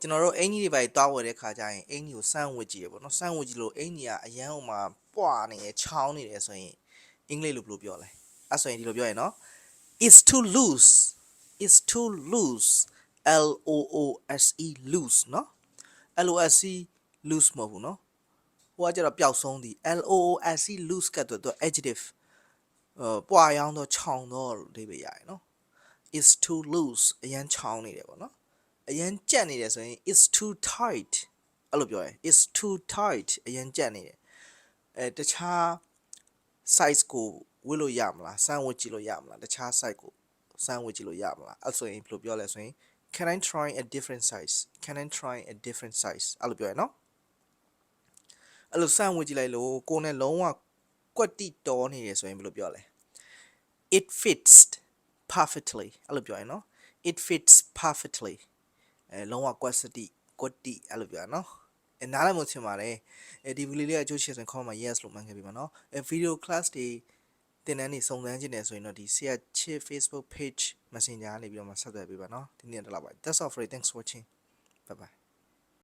ကျွန်တော်တို့အင်ကြီးတွေပါတွားဝယ်တဲ့ခါကျရင်အင်ကြီးကိုစမ်းဝစ်ကြည့်ရပေါ့နော်စမ်းဝစ်ကြည့်လို့အင်ကြီးကအရန်ဟိုမှာပွာနေရချောင်းနေတယ်ဆိုရင်အင်္ဂလိပ်လိုဘယ်လိုပြောလဲအဲ့ဆိုရင်ဒီလိုပြောရင်နော် is too loose is too loose L O O S E loose နော် L O S E loose မဟုတ်ဘူးနော်ဟိုကကျတော့ပျောက်ဆုံးသည် L O O S E loose ကတ်တော့သူ adjective ဟိုပွာရောင်းတော့ခြောင်တော့လို့အဓိပ္ပာယ်ရတယ်နော် is too loose အရန်ချောင်းနေတယ်ပေါ့နော် အရန်ကြက်နေတယ်ဆိုရင် is too tight အဲ့လိုပြောရင် is too tight အရန်ကြက်နေတယ်အဲတခြား size ကိုဝတ်လို့ရမလားစမ်းဝတ်ကြည့်လို့ရမလားတခြား size ကိုစမ်းဝတ်ကြည့်လို့ရမလားအဲ့ဆိုရင်ဘယ်လိုပြောလဲဆိုရင် can i try a different size can i try a different size အဲ့လိုပြောရနော်အဲ့လိုစမ်းဝတ်ကြည့်လိုက်လို့ကိုယ်နဲ့လုံးဝကွက်တိတော်နေတယ်ဆိုရင်ဘယ်လိုပြောလဲ it fits perfectly အဲ့လိုပြောရင်နော် it fits perfectly အဲလုံးဝကွက်စတိကွက်တိအဲ့လိုပြောရနော်အဲနားလည်မှုချင်ပါတယ်အဲဒီဗီဒီယိုလေးကအကျိုးရှိဆိုရင် comment မှာ yes လို့မှန်ခဲ့ပြီပါနော်အဲ video class တွေတင်တန်းနေစုံစမ်းခြင်းတယ်ဆိုရင်တော့ဒီဆရာချစ် Facebook page messenger ကနေပြီးတော့မှဆက်သွယ်ပေးပါနော်ဒီနေ့တော့လောက်ပါ that's all for it thanks for watching bye bye